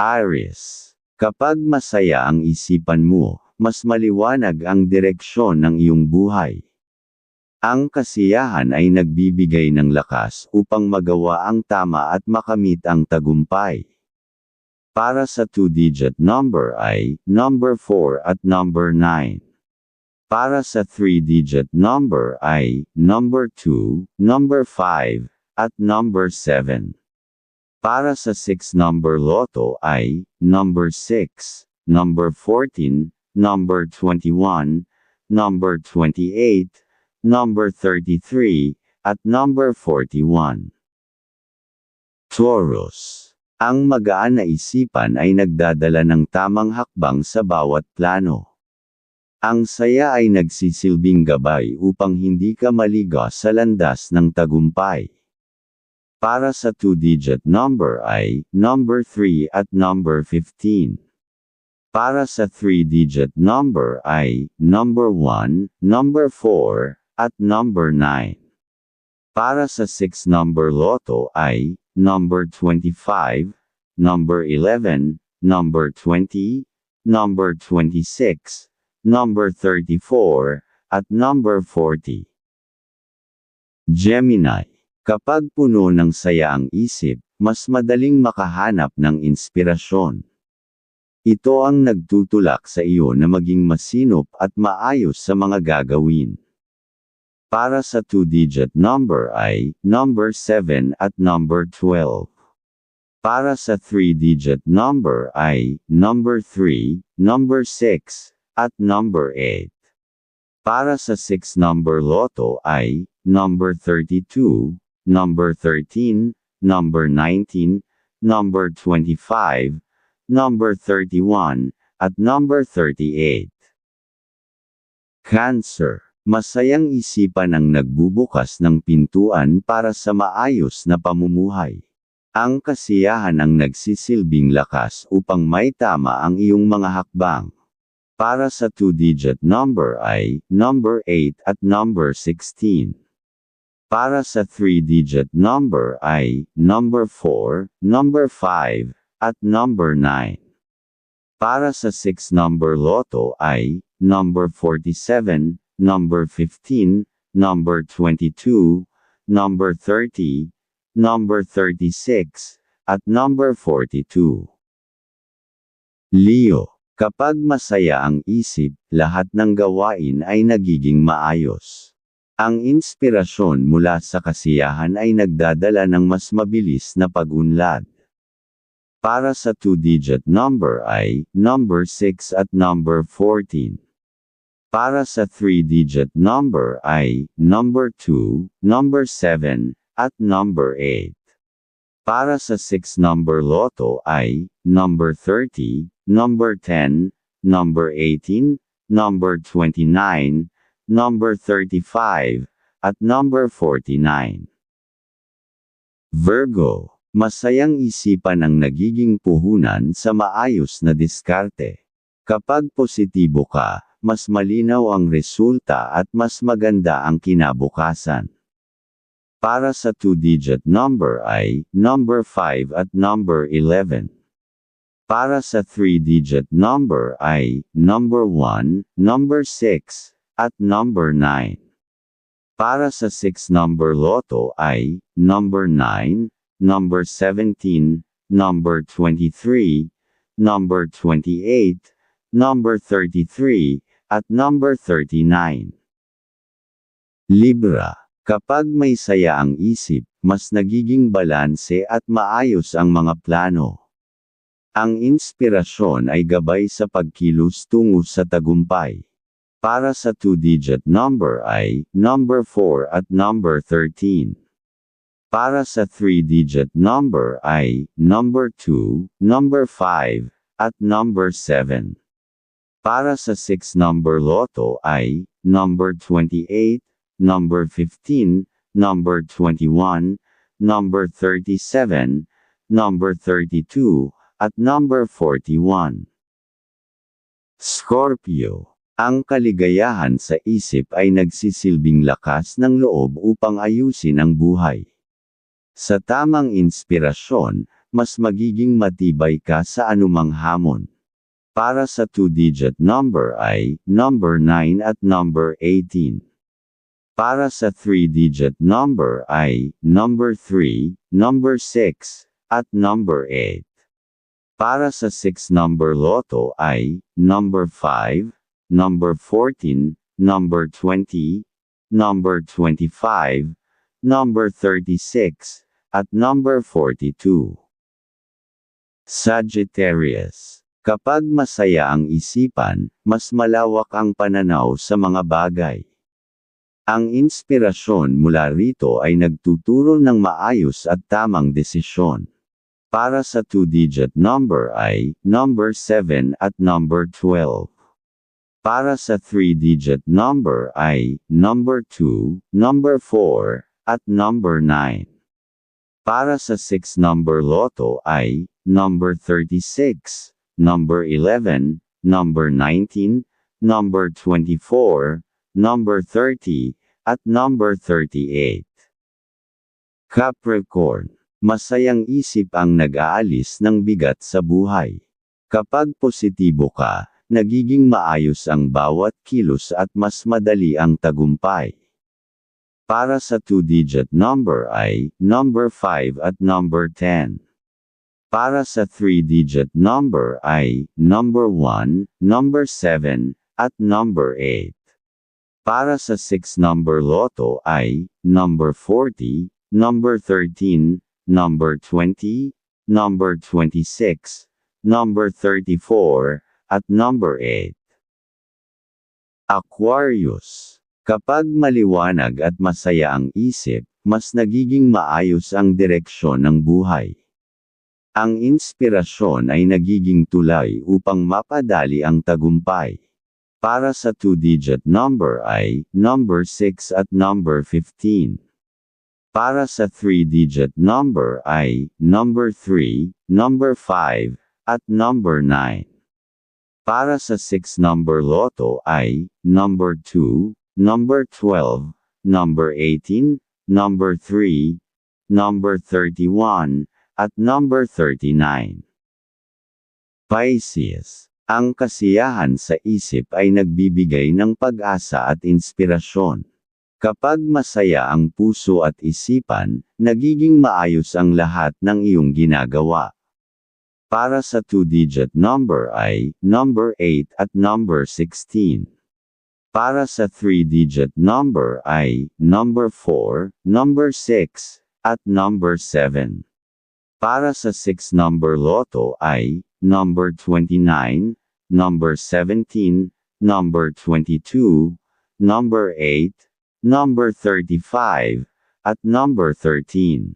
Aries. Kapag masaya ang isipan mo, mas maliwanag ang direksyon ng iyong buhay. Ang kasiyahan ay nagbibigay ng lakas upang magawa ang tama at makamit ang tagumpay. Para sa two-digit number ay number 4 at number 9. Para sa three-digit number ay number 2, number 5, at number 7. Para sa 6 number loto ay number 6, number 14, number 21, number 28, number 33, at number 41. Taurus. Ang magaan na isipan ay nagdadala ng tamang hakbang sa bawat plano. Ang saya ay nagsisilbing gabay upang hindi ka maliga sa landas ng tagumpay. Para sa two-digit number ay number 3 at number 15. Para sa three-digit number ay number 1, number 4, at number 9. Para sa 6 number loto ay number 25, number 11, number 20, number 26, number 34, at number 40. Gemini. Kapag puno ng saya ang isip, mas madaling makahanap ng inspirasyon. Ito ang nagtutulak sa iyo na maging masinop at maayos sa mga gagawin. Para sa two-digit number ay number 7 at number 12. Para sa three-digit number ay number 3, number 6, at number 8. Para sa 6 number loto ay number 32, number 13, number 19, number 25, number 31, at number 38. Cancer. Masayang isipan ang nagbubukas ng pintuan para sa maayos na pamumuhay. Ang kasiyahan ang nagsisilbing lakas upang may tama ang iyong mga hakbang. Para sa two-digit number ay number 8 at number 16. Para sa three-digit number ay number 4, number 5, at number 9. Para sa 6 number loto ay number 47, number 15, number 22, number 30, number 36, at number 42. Leo. Kapag masaya ang isip, lahat ng gawain ay nagiging maayos. Ang inspirasyon mula sa kasiyahan ay nagdadala ng mas mabilis na pag-unlad. Para sa two-digit number ay number 6 at number 14. Para sa three-digit number ay number 2, number 7, at number 8. Para sa 6 number loto ay number 30, number 10, number 18, number 29, number 35, at number 49. Virgo, masayang isipan ang nagiging puhunan sa maayos na diskarte. Kapag positibo ka, mas malinaw ang resulta at mas maganda ang kinabukasan. Para sa two-digit number ay number 5 at number 11. Para sa three-digit number ay number 1, number 6, at number 9. Para sa 6 number loto ay number 9, number 17, number 23, number 28, number 33, at number 39. Libra. Kapag may saya ang isip, mas nagiging balanse at maayos ang mga plano. Ang inspirasyon ay gabay sa pagkilos tungo sa tagumpay. Para sa two-digit number ay number 4 at number 13. Para sa three-digit number ay number 2, number 5, at number 7. Para sa 6 number loto ay number 28, number 15, number 21, number 37, number 32, at number 41. Scorpio. Ang kaligayahan sa isip ay nagsisilbing lakas ng loob upang ayusin ang buhay. Sa tamang inspirasyon, mas magiging matibay ka sa anumang hamon. Para sa two-digit number ay number 9 at number 18. Para sa three-digit number ay number 3, number 6, at number 8. Para sa six-number loto ay number 5, number 14, number 20, number 25, number 36, at number 42. Sagittarius Kapag masaya ang isipan, mas malawak ang pananaw sa mga bagay. Ang inspirasyon mula rito ay nagtuturo ng maayos at tamang desisyon. Para sa two-digit number ay number 7 at number 12. Para sa three-digit number ay number 2, number 4, at number 9. Para sa six-number loto ay number 36, number 11, number 19, number 24, number 30, at number 38. Capricorn, masayang isip ang nag-aalis ng bigat sa buhay. Kapag positibo ka, nagiging maayos ang bawat kilos at mas madali ang tagumpay. Para sa two-digit number ay number 5 at number 10. Para sa three-digit number ay number 1, number 7, at number 8. Para sa 6-number loto ay number 40, number 13, number 20, number 26, number 34, at number 8. Aquarius. Kapag maliwanag at masaya ang isip, mas nagiging maayos ang direksyon ng buhay. Ang inspirasyon ay nagiging tulay upang mapadali ang tagumpay. Para sa two-digit number ay number 6 at number 15. Para sa three-digit number ay number 3, number 5, at number 9. Para sa six-number loto ay number 2, number 12, number 18, number 3, number 31, at number 39. Pisces ang kasiyahan sa isip ay nagbibigay ng pag-asa at inspirasyon. Kapag masaya ang puso at isipan, nagiging maayos ang lahat ng iyong ginagawa. Para sa two-digit number ay number 8 at number 16. Para sa three-digit number ay number 4, number 6, at number 7. Para sa six-number loto ay number 29, number 17, number 22, number 8, number 35, at number 13.